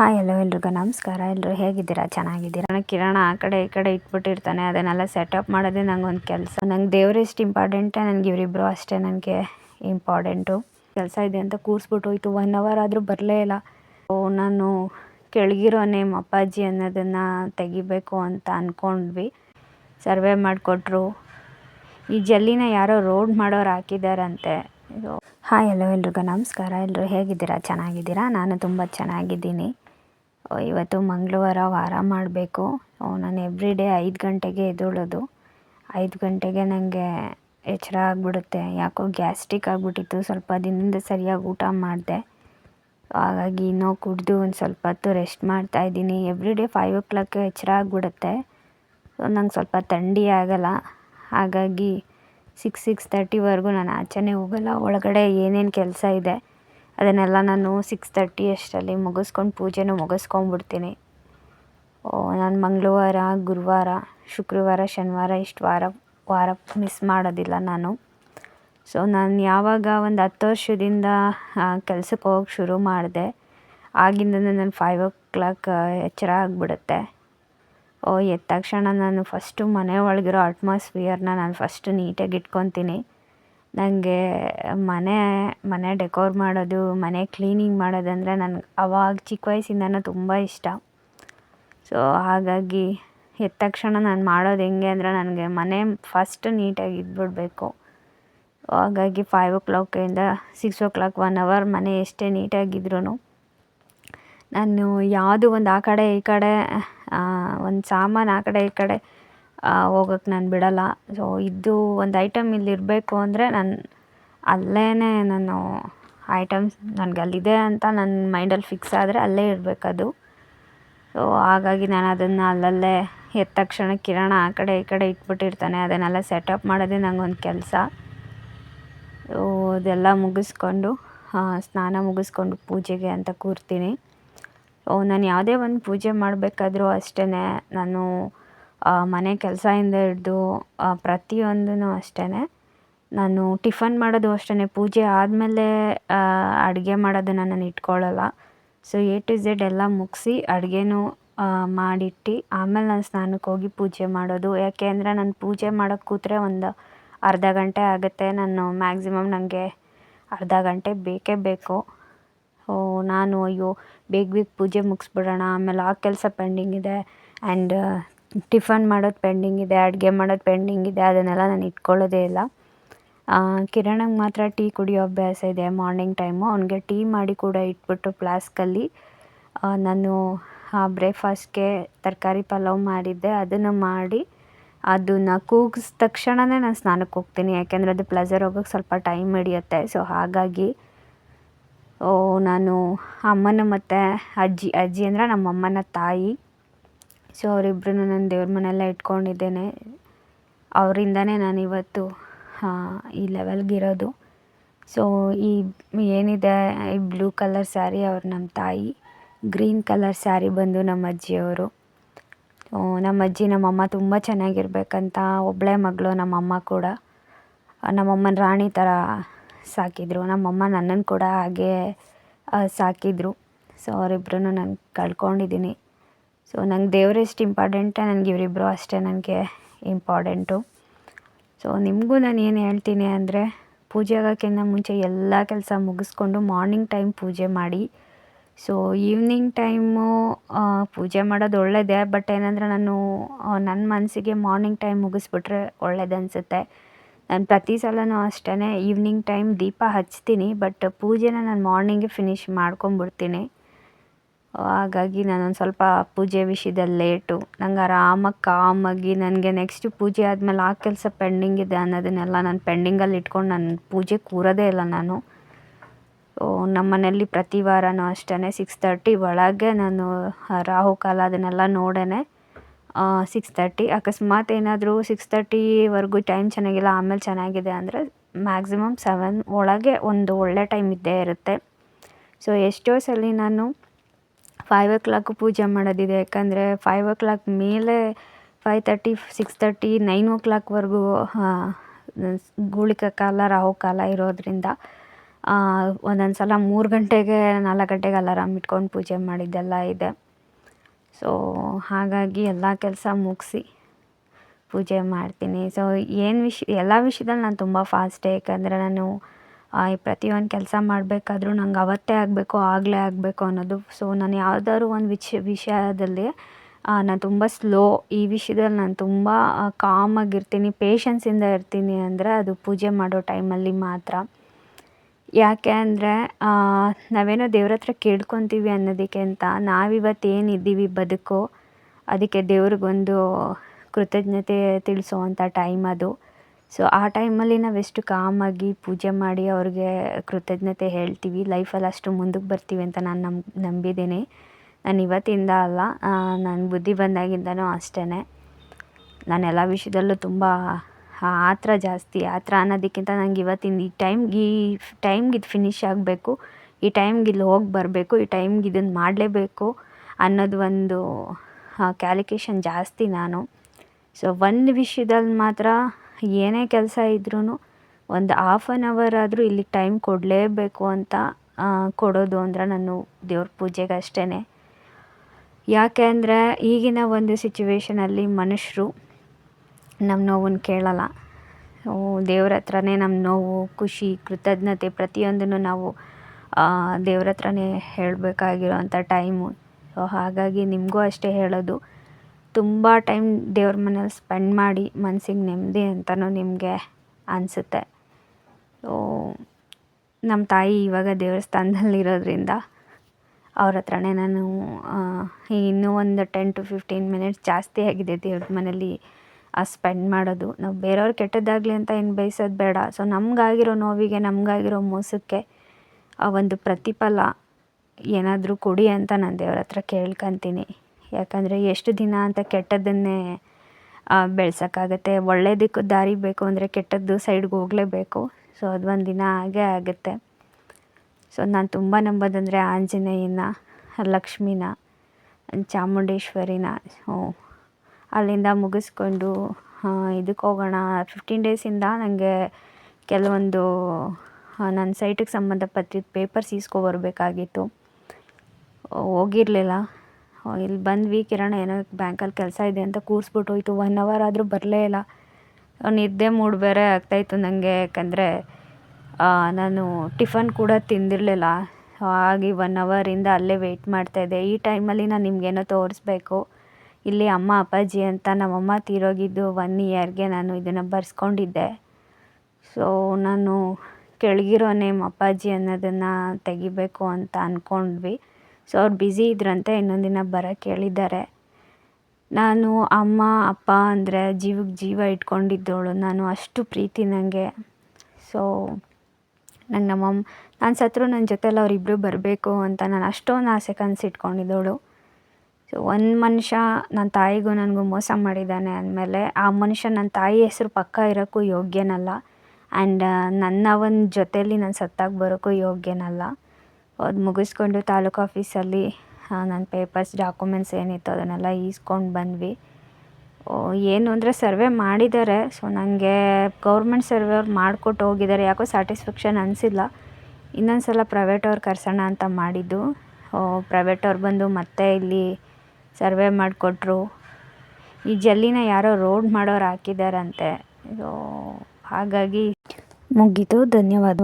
Hi hello ಎಲ್ರಿಗೂ. ನಮಸ್ಕಾರ. ಎಲ್ಲರೂ ಹೇಗಿದ್ದೀರಾ? ಚೆನ್ನಾಗಿದ್ದೀರಾ? ನನಗೆ ಕಿರಣ ಆ ಕಡೆ ಈ ಕಡೆ ಇಟ್ಬಿಟ್ಟಿರ್ತಾನೆ. ಅದನ್ನೆಲ್ಲ ಸೆಟಪ್ ಮಾಡೋದೇ ನಂಗೊಂದು ಕೆಲಸ. ನಂಗೆ ದೇವ್ರು ಎಷ್ಟು ಇಂಪಾರ್ಟೆಂಟೇ ನನಗೆ ಇವರಿಬ್ಬರು ಅಷ್ಟೇ ನನಗೆ ಇಂಪಾರ್ಟೆಂಟು ಕೆಲಸ ಇದೆ ಅಂತ ಕೂರಿಸ್ಬಿಟ್ಟು ಹೋಯ್ತು. ಒನ್ ಅವರ್ ಆದರೂ ಬರಲೇ ಇಲ್ಲ. ನಾನು ಕೆಳಗಿರೋ ನೇಮ್ ಅಪ್ಪಾಜಿ ಅನ್ನೋದನ್ನು ತೆಗಿಬೇಕು ಅಂತ ಅಂದ್ಕೊಂಡ್ವಿ ಸರ್ವೆ ಮಾಡಿಕೊಟ್ರು. ಈ ಜಲ್ಲಿನ ಯಾರೋ ರೋಡ್ ಮಾಡೋರು ಹಾಕಿದಾರಂತೆ. ಹಾಯ್ ಹಲೋ ಎಲ್ರಿಗೂ. ನಮಸ್ಕಾರ. ಎಲ್ಲರೂ ಹೇಗಿದ್ದೀರಾ? ಚೆನ್ನಾಗಿದ್ದೀರಾ? ನಾನು ತುಂಬ ಚೆನ್ನಾಗಿದ್ದೀನಿ. ಇವತ್ತು ಮಂಗಳವಾರ ವಾರ ಮಾಡಬೇಕು. ನಾನು ಎವ್ರಿ ಡೇ ಐದು ಗಂಟೆಗೆ ಎದ್ದೇಳೋದು. ಐದು ಗಂಟೆಗೆ ನನಗೆ ಎಚ್ಚರ ಆಗಿಬಿಡುತ್ತೆ. ಯಾಕೋ ಗ್ಯಾಸ್ಟ್ರಿಕ್ ಆಗಿಬಿಟ್ಟಿತ್ತು. ಸ್ವಲ್ಪ ದಿನದಿಂದ ಸರಿಯಾಗಿ ಊಟ ಮಾಡಿದೆ. ಹಾಗಾಗಿ ಇನ್ನೂ ಕುಡಿದು ಒಂದು ಸ್ವಲ್ಪ ಹೊತ್ತು ರೆಸ್ಟ್ ಮಾಡ್ತಾ ಇದ್ದೀನಿ. Every day five o'clock ಎಚ್ಚರ ಆಗಿಬಿಡುತ್ತೆ. ನಂಗೆ ಸ್ವಲ್ಪ ಥಂಡಿ ಆಗಲ್ಲ. ಹಾಗಾಗಿ ಸಿಕ್ಸ್ ಸಿಕ್ಸ್ ತರ್ಟಿವರೆಗೂ ನಾನು ಆಚೆನೇ ಹೋಗಲ್ಲ. ಒಳಗಡೆ ಏನೇನು ಕೆಲಸ ಇದೆ ಅದನ್ನೆಲ್ಲ ನಾನು ಸಿಕ್ಸ್ ತರ್ಟಿ ಅಷ್ಟರಲ್ಲಿ ಮುಗಿಸ್ಕೊಂಡು ಪೂಜೆನೂ ಮುಗಿಸ್ಕೊಂಡ್ಬಿಡ್ತೀನಿ. ನಾನು ಮಂಗಳವಾರ, ಗುರುವಾರ, ಶುಕ್ರವಾರ, ಶನಿವಾರ ಇಷ್ಟು ವಾರ ವಾರ ಮಿಸ್ ಮಾಡೋದಿಲ್ಲ ನಾನು. ಸೊ ನಾನು ಯಾವಾಗ ಒಂದು ಹತ್ತು ವರ್ಷದಿಂದ ಕೆಲಸಕ್ಕೆ ಹೋಗಕ್ಕೆ ಶುರು ಮಾಡಿದೆ ಆಗಿಂದ ನಾನು ಫೈವ್ ಓ ಕ್ಲಾಕ್ ಎಚ್ಚರ ಆಗಿಬಿಡುತ್ತೆ. ಓ, ಎದ್ದ ತಕ್ಷಣ ನಾನು ಫಸ್ಟು ಮನೆ ಒಳಗಿರೋ ಅಟ್ಮಾಸ್ಫಿಯರ್ನ ನಾನು ಫಸ್ಟು ನೀಟಾಗಿ ಇಟ್ಕೊತೀನಿ. ನನಗೆ ಮನೆ ಮನೆ ಡೆಕೋರ್ ಮಾಡೋದು, ಮನೆ ಕ್ಲೀನಿಂಗ್ ಮಾಡೋದಂದರೆ ನನಗೆ ಅವಾಗ ಚಿಕ್ಕ ವಯಸ್ಸಿಂದನೂ ತುಂಬ ಇಷ್ಟ. ಸೊ ಹಾಗಾಗಿ ಎದ್ದ ತಕ್ಷಣ ನಾನು ಮಾಡೋದು ಹೆಂಗೆ ಅಂದರೆ ನನಗೆ ಮನೆ ಫಸ್ಟ್ ನೀಟಾಗಿ ಇದ್ಬಿಡಬೇಕು. ಹಾಗಾಗಿ ಫೈವ್ ಓ ಕ್ಲಾಕಿಂದ six o'clock one hour ಮನೆ ಎಷ್ಟೇ ನೀಟಾಗಿದ್ರೂ ನಾನು ಯಾವುದು ಒಂದು ಆ ಕಡೆ ಈ ಕಡೆ ಒಂದು ಸಾಮಾನು ಆ ಕಡೆ ಈ ಕಡೆ ಹೋಗಕ್ಕೆ ನಾನು ಬಿಡಲ್ಲ. ಸೊ ಇದು ಒಂದು ಐಟಮ್ ಇಲ್ಲಿ ಇರಬೇಕು ಅಂದರೆ ನಾನು ಅಲ್ಲೇ ನಾನು ಐಟಮ್ಸ್ ನನಗೆ ಅಲ್ಲಿದೆ ಅಂತ ನನ್ನ ಮೈಂಡಲ್ಲಿ ಫಿಕ್ಸ್ ಆದರೆ ಅಲ್ಲೇ ಇರಬೇಕದು. ಸೊ ಹಾಗಾಗಿ ನಾನು ಅದನ್ನು ಅಲ್ಲಲ್ಲೇ ಎದ್ದ ತಕ್ಷಣ ಕಿರಣ ಆ ಕಡೆ ಈ ಕಡೆ ಇಟ್ಬಿಟ್ಟಿರ್ತಾನೆ. ಅದನ್ನೆಲ್ಲ ಸೆಟಪ್ ಮಾಡೋದೇ ಒಂದು ಕೆಲಸ. ಸೊ ಅದೆಲ್ಲ ಮುಗಿಸ್ಕೊಂಡು ಸ್ನಾನ ಮುಗಿಸ್ಕೊಂಡು ಪೂಜೆಗೆ ಅಂತ ಕೂರ್ತೀನಿ. ಸೊ ನಾನು ಯಾವುದೇ ಒಂದು ಪೂಜೆ ಮಾಡಬೇಕಾದ್ರೂ ಅಷ್ಟೇ ನಾನು ಮನೆ ಕೆಲಸದಿಂದ ಹಿಡ್ದು ಪ್ರತಿಯೊಂದೂ ಅಷ್ಟೇ ನಾನು ಟಿಫನ್ ಮಾಡೋದು ಅಷ್ಟೇ ಪೂಜೆ ಆದಮೇಲೆ ಅಡುಗೆ ಮಾಡೋದನ್ನು ನಾನು ಇಟ್ಕೊಳ್ಳಲ್ಲ. ಸೊ ಎ ಟು ಝೆಡ್ ಎಲ್ಲ ಮುಗಿಸಿ ಅಡುಗೆನೂ ಮಾಡಿಟ್ಟು, ಆಮೇಲೆ ನಾನು ಸ್ನಾನಕ್ಕೆ ಹೋಗಿ ಪೂಜೆ ಮಾಡೋದು. ಯಾಕೆ ಅಂದರೆ ನಾನು ಪೂಜೆ ಮಾಡೋಕ್ಕೆ ಕೂತ್ರೆ ಒಂದು ಅರ್ಧ ಗಂಟೆ ಆಗುತ್ತೆ. ನಾನು ಮ್ಯಾಕ್ಸಿಮಮ್ ನನಗೆ ಅರ್ಧ ಗಂಟೆ ಬೇಕೇ ಬೇಕು. ನಾನು ಅಯ್ಯೋ, ಬೇಗ ಬೇಗ ಪೂಜೆ ಮುಗಿಸ್ಬಿಡೋಣ. ಆಮೇಲೆ ಆ ಕೆಲಸ ಪೆಂಡಿಂಗ್ ಇದೆ. ಆ್ಯಂಡ್ ಟಿಫನ್ ಮಾಡೋದು ಪೆಂಡಿಂಗ್ ಇದೆ, ಅಡುಗೆ ಮಾಡೋದು ಪೆಂಡಿಂಗ್ ಇದೆ, ಅದನ್ನೆಲ್ಲ ನಾನು ಇಟ್ಕೊಳ್ಳೋದೇ ಇಲ್ಲ. ಕಿರಣಂಗೆ ಮಾತ್ರ ಟೀ ಕುಡಿಯೋ ಅಭ್ಯಾಸ ಇದೆ ಮಾರ್ನಿಂಗ್ ಟೈಮು. ಅವನಿಗೆ ಟೀ ಮಾಡಿ ಕೂಡ ಇಟ್ಬಿಟ್ಟು ಫ್ಲಾಸ್ಕಲ್ಲಿ ನಾನು ಬ್ರೇಕ್ಫಾಸ್ಟ್ಗೆ ತರಕಾರಿ ಪಲಾವ್ ಮಾಡಿದ್ದೆ, ಅದನ್ನು ಮಾಡಿ ಅದನ್ನು ಕೂಗಿಸಿದ ತಕ್ಷಣವೇ ನಾನು ಸ್ನಾನಕ್ಕೆ ಹೋಗ್ತೀನಿ. ಯಾಕೆಂದರೆ ಅದು ಪ್ಲೆಜರ್ ಹೋಗೋಕ್ಕೆ ಸ್ವಲ್ಪ ಟೈಮ್ ಹಿಡಿಯುತ್ತೆ. ಸೊ ಹಾಗಾಗಿ, ಓ, ನಾನು ಅಮ್ಮನ ಮತ್ತು ಅಜ್ಜಿ ಅಜ್ಜಿ ಅಂದರೆ ನಮ್ಮ ಅಮ್ಮನ ತಾಯಿ. ಸೊ ಅವರಿಬ್ಬರು ನಾನು ದೇವ್ರ ಮನೆಯಲ್ಲೇ ಇಟ್ಕೊಂಡಿದ್ದೇನೆ. ಅವರಿಂದನೇ ನಾನು ಇವತ್ತು ಈ ಲೆವೆಲ್ಗಿರೋದು ಸೊ ಈ ಏನಿದೆ, ಈ ಬ್ಲೂ ಕಲರ್ ಸ್ಯಾರಿ ಅವ್ರು ನಮ್ಮ ತಾಯಿ ಗ್ರೀನ್ ಕಲರ್ ಸ್ಯಾರಿ ಬಂದು ನಮ್ಮ ಅಜ್ಜಿಯವರು. ನಮ್ಮ ಅಜ್ಜಿ ನಮ್ಮಮ್ಮ ತುಂಬ ಚೆನ್ನಾಗಿರ್ಬೇಕಂತ ಒಬ್ಬಳೇ ಮಗಳು ನಮ್ಮಮ್ಮ ಕೂಡ. ನಮ್ಮಮ್ಮನ ರಾಣಿ ಥರ ಸಾಕಿದ್ರು. ನಮ್ಮಮ್ಮ ನನ್ನನ್ನು ಕೂಡ ಹಾಗೆ ಸಾಕಿದ್ರು. ಸೊ ಅವರಿಬ್ರನ್ನೂ ನಾನು ಕಳ್ಕೊಂಡಿದ್ದೀನಿ. ಸೊ ನಂಗೆ ದೇವ್ರು ಎಷ್ಟು ಇಂಪಾರ್ಟೆಂಟೇ ನನಗೆ ಇವರಿಬ್ಬರು ಅಷ್ಟೇ ನನಗೆ ಇಂಪಾರ್ಟೆಂಟು ಸೊ ನಿಮಗೂ ನಾನು ಏನು ಹೇಳ್ತೀನಿ ಅಂದರೆ, ಪೂಜೆ ಆಗೋಕ್ಕಿಂತ ಮುಂಚೆ ಎಲ್ಲ ಕೆಲಸ ಮುಗಿಸ್ಕೊಂಡು ಮಾರ್ನಿಂಗ್ ಟೈಮ್ ಪೂಜೆ ಮಾಡಿ. ಸೊ ಈವ್ನಿಂಗ್ ಟೈಮು ಪೂಜೆ ಮಾಡೋದು ಒಳ್ಳೆಯದೇ ಬಟ್ ಏನಂದರೆ ನಾನು ನನ್ನ ಮನಸ್ಸಿಗೆ ಮಾರ್ನಿಂಗ್ ಟೈಮ್ ಮುಗಿಸ್ಬಿಟ್ರೆ ಒಳ್ಳೇದು ಅನಿಸುತ್ತೆ. ನಾನು ಪ್ರತಿ ಸಲವೂ ಅಷ್ಟೇ ಈವ್ನಿಂಗ್ ಟೈಮ್ ದೀಪ ಹಚ್ತೀನಿ ಬಟ್ ಪೂಜೆನ ನಾನು ಮಾರ್ನಿಂಗೇ ಫಿನಿಶ್ ಮಾಡ್ಕೊಂಬಿಡ್ತೀನಿ ಹಾಗಾಗಿ ನಾನೊಂದು ಸ್ವಲ್ಪ ಪೂಜೆ ವಿಷಯದಲ್ಲಿ ಲೇಟು. ನಂಗೆ ಆರಾಮಾಗಿ ಕಾಮಾಗಿ ನನಗೆ ನೆಕ್ಸ್ಟ್ ಪೂಜೆ ಆದಮೇಲೆ ಆ ಕೆಲಸ ಪೆಂಡಿಂಗ್ ಇದೆ ಅನ್ನೋದನ್ನೆಲ್ಲ ನಾನು ಪೆಂಡಿಂಗಲ್ಲಿ ಇಟ್ಕೊಂಡು ನಾನು ಪೂಜೆ ಕೂರೋದೇ ಇಲ್ಲ ನಾನು. ನಮ್ಮ ಮನೆಯಲ್ಲಿ ಪ್ರತಿ ವಾರನೂ ಅಷ್ಟೇ ಸಿಕ್ಸ್ ತರ್ಟಿ ಒಳಗೆ ನಾನು ರಾಹುಕಾಲ ಅದನ್ನೆಲ್ಲ ನೋಡೇ ಸಿಕ್ಸ್ ತರ್ಟಿ ಅಕಸ್ಮಾತ್ ಏನಾದರೂ ಸಿಕ್ಸ್ ತರ್ಟಿವರೆಗೂ ಟೈಮ್ ಚೆನ್ನಾಗಿಲ್ಲ, ಆಮೇಲೆ ಚೆನ್ನಾಗಿದೆ ಅಂದರೆ ಮ್ಯಾಕ್ಸಿಮಮ್ ಸೆವೆನ್ ಒಳಗೆ ಒಂದು ಒಳ್ಳೆ ಟೈಮ್ ಇದ್ದೇ ಇರುತ್ತೆ. ಸೊ ಎಷ್ಟೋ ಸಲ ನಾನು ಫೈವ್ ಓ ಕ್ಲಾಕು ಪೂಜೆ ಮಾಡೋದಿದೆ. ಯಾಕಂದರೆ ಫೈವ್ ಓ ಕ್ಲಾಕ್ ಮೇಲೆ five thirty six thirty nine ಓ ಕ್ಲಾಕ್ವರೆಗೂ ಗುಳಿಕ ಕಾಲ, ರಾಹು ಕಾಲ ಇರೋದರಿಂದ ಒಂದೊಂದು ಸಲ ಮೂರು ಗಂಟೆಗೆ, ನಾಲ್ಕು ಗಂಟೆಗೆ ಅಲಾರಾಮ್ ಇಟ್ಕೊಂಡು ಪೂಜೆ ಮಾಡಿದ್ದೆಲ್ಲ ಇದೆ. ಸೊ ಹಾಗಾಗಿ ಎಲ್ಲ ಕೆಲಸ ಮುಗಿಸಿ ಪೂಜೆ ಮಾಡ್ತೀನಿ. ಸೊ ಏನು ವಿಷಯ ಎಲ್ಲ ವಿಷಯದಲ್ಲಿ ನಾನು ತುಂಬ ಫಾಸ್ಟೇ ಯಾಕಂದರೆ ನಾನು ಪ್ರತಿಯೊಂದು ಕೆಲಸ ಮಾಡಬೇಕಾದ್ರೂ ನಂಗೆ ಅವತ್ತೇ ಆಗಬೇಕು, ಆಗಲೇ ಆಗಬೇಕು ಅನ್ನೋದು. ಸೊ ನಾನು ಯಾವ್ದಾದ್ರು ಒಂದು ವಿಚ್, ವಿಷಯದಲ್ಲಿ ನಾನು ತುಂಬ ಸ್ಲೋ ಈ ವಿಷಯದಲ್ಲಿ ನಾನು ತುಂಬ ಕಾಮಾಗಿರ್ತೀನಿ ಪೇಷನ್ಸಿಂದ ಇರ್ತೀನಿ ಅಂದರೆ ಅದು ಪೂಜೆ ಮಾಡೋ ಟೈಮಲ್ಲಿ ಮಾತ್ರ. ಯಾಕೆ ಅಂದರೆ ನಾವೇನೋ ದೇವ್ರ ಹತ್ರ ಕೇಳ್ಕೊತೀವಿ ಅನ್ನೋದಕ್ಕಿಂತ ನಾವಿವತ್ತು ಏನಿದ್ದೀವಿ ಬದುಕು, ಅದಕ್ಕೆ ದೇವ್ರಿಗೊಂದು ಕೃತಜ್ಞತೆ ತಿಳಿಸುವಂಥ ಟೈಮ್ ಅದು. ಸೊ ಆ ಟೈಮಲ್ಲಿ ನಾವು ಎಷ್ಟು ಕಾಮಾಗಿ ಪೂಜೆ ಮಾಡಿ ಅವ್ರಿಗೆ ಕೃತಜ್ಞತೆ ಹೇಳ್ತೀವಿ. ಲೈಫಲ್ಲಿ ಅಷ್ಟು ಮುಂದಕ್ಕೆ ಬರ್ತೀವಿ ಅಂತ ನಾನು ನಂಬ್ ನಂಬಿದ್ದೀನಿ. ನಾನು ಇವತ್ತಿಂದ ಅಲ್ಲ ನಾನು ಬುದ್ಧಿ ಬಂದಾಗಿಂದನೂ ಅಷ್ಟೇ ನಾನು ಎಲ್ಲ ವಿಷಯದಲ್ಲೂ ತುಂಬ ಆತ್ರ ಜಾಸ್ತಿ, ಆತ್ರ ಅನ್ನೋದಕ್ಕಿಂತ ನಂಗೆ ಇವತ್ತಿಂದ ಈ ಟೈಮ್ಗೆ ಈ ಟೈಮ್ಗೆ ಇದು ಫಿನಿಶ್ ಆಗಬೇಕು. ಈ ಟೈಮ್ಗೆ ಇಲ್ಲಿ ಹೋಗಿ ಬರಬೇಕು. ಈ ಟೈಮ್ಗೆ ಇದನ್ನು ಮಾಡಲೇಬೇಕು ಅನ್ನೋದು ಒಂದು ಕ್ಯಾಲ್ಕುಲೇಷನ್ ಜಾಸ್ತಿ ನಾನು. ಸೊ ಒಂದು ವಿಷಯದಲ್ಲಿ ಮಾತ್ರ ಏನೇ ಕೆಲಸ ಇದ್ರೂ ಒಂದು ಆಫ್ ಆನ್ ಅವರ್ ಆದರೂ ಇಲ್ಲಿ ಟೈಮ್ ಕೊಡಲೇಬೇಕು ಅಂತ ಕೊಡೋದು ಅಂದರೆ ನಾನು ದೇವ್ರ ಪೂಜೆಗೆ ಅಷ್ಟೇ ಯಾಕೆ ಅಂದರೆ ಈಗಿನ ಒಂದು ಸಿಚುವೇಶನಲ್ಲಿ ಮನುಷ್ಯರು ನಮ್ಮ ನೋವನ್ನು ಕೇಳಲ್ಲ. ದೇವ್ರ ಹತ್ರನೇ ನಮ್ಮ ನೋವು, ಖುಷಿ, ಕೃತಜ್ಞತೆ ಪ್ರತಿಯೊಂದನ್ನು ನಾವು ದೇವ್ರ ಹತ್ರನೇ ಹೇಳಬೇಕಾಗಿರೋಂಥ ಟೈಮು ಸೊ ಹಾಗಾಗಿ ನಿಮಗೂ ಅಷ್ಟೇ ಹೇಳೋದು. ತುಂಬ ಟೈಮ್ ದೇವ್ರ ಮನೇಲಿ ಸ್ಪೆಂಡ್ ಮಾಡಿ ಮನ್ಸಿಗೆ ನೆಮ್ಮದಿ ಅಂತಲೂ ನಿಮಗೆ ಅನಿಸುತ್ತೆ. ನಮ್ಮ ತಾಯಿ ಇವಾಗ ದೇವಸ್ಥಾನದಲ್ಲಿರೋದ್ರಿಂದ ಅವ್ರ ಹತ್ರನೇ ನಾನು ಇನ್ನೂ ಒಂದು ಟೆನ್ ಟು ಫಿಫ್ಟೀನ್ ಮಿನಿಟ್ಸ್ ಜಾಸ್ತಿ ಆಗಿದೆ ದೇವ್ರ ಮನೇಲಿ ಸ್ಪೆಂಡ್ ಮಾಡೋದು. ನಾವು ಬೇರೆಯವ್ರು ಕೆಟ್ಟದ್ದಾಗಲಿ ಅಂತ ಏನು ಬಯಸೋದು ಬೇಡ. ಸೊ, ನಮಗಾಗಿರೋ ನೋವಿಗೆ, ನಮಗಾಗಿರೋ ಮೋಸಕ್ಕೆ ಆ ಒಂದು ಪ್ರತಿಫಲ ಏನಾದರೂ ಕೊಡಿ ಅಂತ ನಾನು ದೇವ್ರ ಹತ್ರ ಕೇಳ್ಕೊತೀನಿ. ಯಾಕಂದರೆ ಎಷ್ಟು ದಿನ ಅಂತ ಕೆಟ್ಟದ್ದನ್ನೇ ಬೆಳ್ಸೋಕ್ಕಾಗತ್ತೆ. ಒಳ್ಳೆಯದಕ್ಕೂ ದಾರಿ ಬೇಕು ಅಂದರೆ ಕೆಟ್ಟದ್ದು ಸೈಡ್ಗೆ ಹೋಗಲೇಬೇಕು. ಸೊ, ಅದು ಒಂದು ದಿನ ಆಗೇ ಆಗುತ್ತೆ. ಸೊ, ನಾನು ತುಂಬ ನಂಬೋದಂದರೆ ಆಂಜನೇಯನ, ಲಕ್ಷ್ಮಿನ, ಚಾಮುಂಡೇಶ್ವರಿನ. ಹ್ಞೂ ಅಲ್ಲಿಂದ ಮುಗಿಸ್ಕೊಂಡು ಇದಕ್ಕೆ ಹೋಗೋಣ. ಫಿಫ್ಟೀನ್ ಡೇಸಿಂದ ನನಗೆ ಕೆಲವೊಂದು ನನ್ನ ಸೈಟಿಗೆ ಸಂಬಂಧಪಟ್ಟಿದ್ದ ಪೇಪರ್ಸ್ ಈಸ್ಕೊಬರ್ಬೇಕಾಗಿತ್ತು ಹೋಗಿರಲಿಲ್ಲ. ಇಲ್ಲಿ ಬಂದ್ವಿ ಕಿರಣ, ಏನೋ ಬ್ಯಾಂಕಲ್ಲಿ ಕೆಲಸ ಇದೆ ಅಂತ ಕೂರಿಸ್ಬಿಟ್ಟು ಹೋಯ್ತು. ಒನ್ ಅವರ್ ಆದರೂ ಬರಲೇ ಇಲ್ಲ. ನಿದ್ದೆ ಮೂಡ್ ಬೇರೆ ಆಗ್ತಾಯಿತ್ತು ನನಗೆ ಯಾಕಂದರೆ ನಾನು ಟಿಫನ್ ಕೂಡ ತಿಂದಿರಲಿಲ್ಲ. ಹಾಗೆ ಒನ್ ಅವರಿಂದ ಅಲ್ಲೇ ವೆಯ್ಟ್ ಮಾಡ್ತಾಯಿದ್ದೆ ಈ ಟೈಮಲ್ಲಿ ನಾನು ನಿಮಗೇನೋ ತೋರಿಸ್ಬೇಕು. ಇಲ್ಲಿ ಅಮ್ಮ, ಅಪ್ಪಾಜಿ ಅಂತ ನಮ್ಮಮ್ಮ ತೀರೋಗಿದ್ದು ಒನ್ ಇಯರ್ಗೆ ನಾನು ಇದನ್ನು ಬರ್ಸ್ಕೊಂಡಿದ್ದೆ. ಸೊ ನಾನು ಕೆಳಗಿರೋ ನೇಮ್ ಅಪ್ಪಾಜಿ ಅನ್ನೋದನ್ನು ತೆಗಿಬೇಕು ಅಂತ ಅಂದ್ಕೊಂಡ್ವಿ ಸೊ ಅವ್ರು ಬ್ಯುಸಿ ಇದ್ರಂತೆ, ಇನ್ನೊಂದು ದಿನ ಬರೋಕ್ಕೆ ಹೇಳಿದ್ದಾರೆ. ನಾನು ಅಮ್ಮ, ಅಪ್ಪ ಅಂದರೆ ಜೀವಕ್ಕೆ ಜೀವ ಇಟ್ಕೊಂಡಿದ್ದವಳು ನಾನು ಅಷ್ಟು ಪ್ರೀತಿ ನನಗೆ ಸೊ ನಂಗೆ ನಮ್ಮಮ್ಮ ನಾನು ಸತ್ರು ನನ್ನ ಜೊತೆಲಿ ಅವರಿಬ್ಬರು ಬರಬೇಕು ಅಂತ ನಾನು ಅಷ್ಟೊಂದು ಆಸೆ ಕನಸು ಇಟ್ಕೊಂಡಿದ್ದವಳು ಸೊ ಒಂದು ಮನುಷ್ಯ ನನ್ನ ತಾಯಿಗೂ ನನಗೂ ಮೋಸ ಮಾಡಿದ್ದಾನೆ ಅಂದಮೇಲೆ ಆ ಮನುಷ್ಯ ನನ್ನ ತಾಯಿ ಹೆಸರು ಪಕ್ಕ ಇರೋಕ್ಕೂ ಯೋಗ್ಯನಲ್ಲ. ಆ್ಯಂಡ್ ನನ್ನ ಒಂದು ಜೊತೇಲಿ ನಾನು ಸತ್ತಾಗಿ ಬರೋಕ್ಕೂ ಯೋಗ್ಯನಲ್ಲ. ಅದು ಮುಗಿಸ್ಕೊಂಡು ತಾಲೂಕು ಆಫೀಸಲ್ಲಿ ನನ್ನ ಪೇಪರ್ಸ್ ಡಾಕ್ಯುಮೆಂಟ್ಸ್ ಏನಿತ್ತು ಅದನ್ನೆಲ್ಲ ಈಸ್ಕೊಂಡು ಬಂದ್ವಿ. ಏನು ಅಂದರೆ ಸರ್ವೆ ಮಾಡಿದ್ದಾರೆ. ಸೊ ನನಗೆ ಗೌರ್ಮೆಂಟ್ ಸರ್ವೆ ಅವ್ರು ಮಾಡಿಕೊಟ್ಟು ಹೋಗಿದ್ದಾರೆ. ಯಾಕೋ ಸ್ಯಾಟಿಸ್ಫ್ಯಾಕ್ಷನ್ ಅನಿಸಿಲ್ಲ. ಇನ್ನೊಂದು ಸಲ ಪ್ರೈವೇಟ್ ಅವ್ರು ಕರ್ಸೋಣ ಅಂತ ಮಾಡಿದ್ದು. ಪ್ರೈವೇಟ್ ಅವ್ರು ಬಂದು ಮತ್ತೆ ಇಲ್ಲಿ ಸರ್ವೆ ಮಾಡಿಕೊಟ್ರು. ಈ ಜಲ್ಲಿನ ಯಾರೋ ರೋಡ್ ಮಾಡೋರು ಹಾಕಿದ್ದಾರಂತೆ. ಸೊ ಹಾಗಾಗಿ ಮುಗೀತು. ಧನ್ಯವಾದ.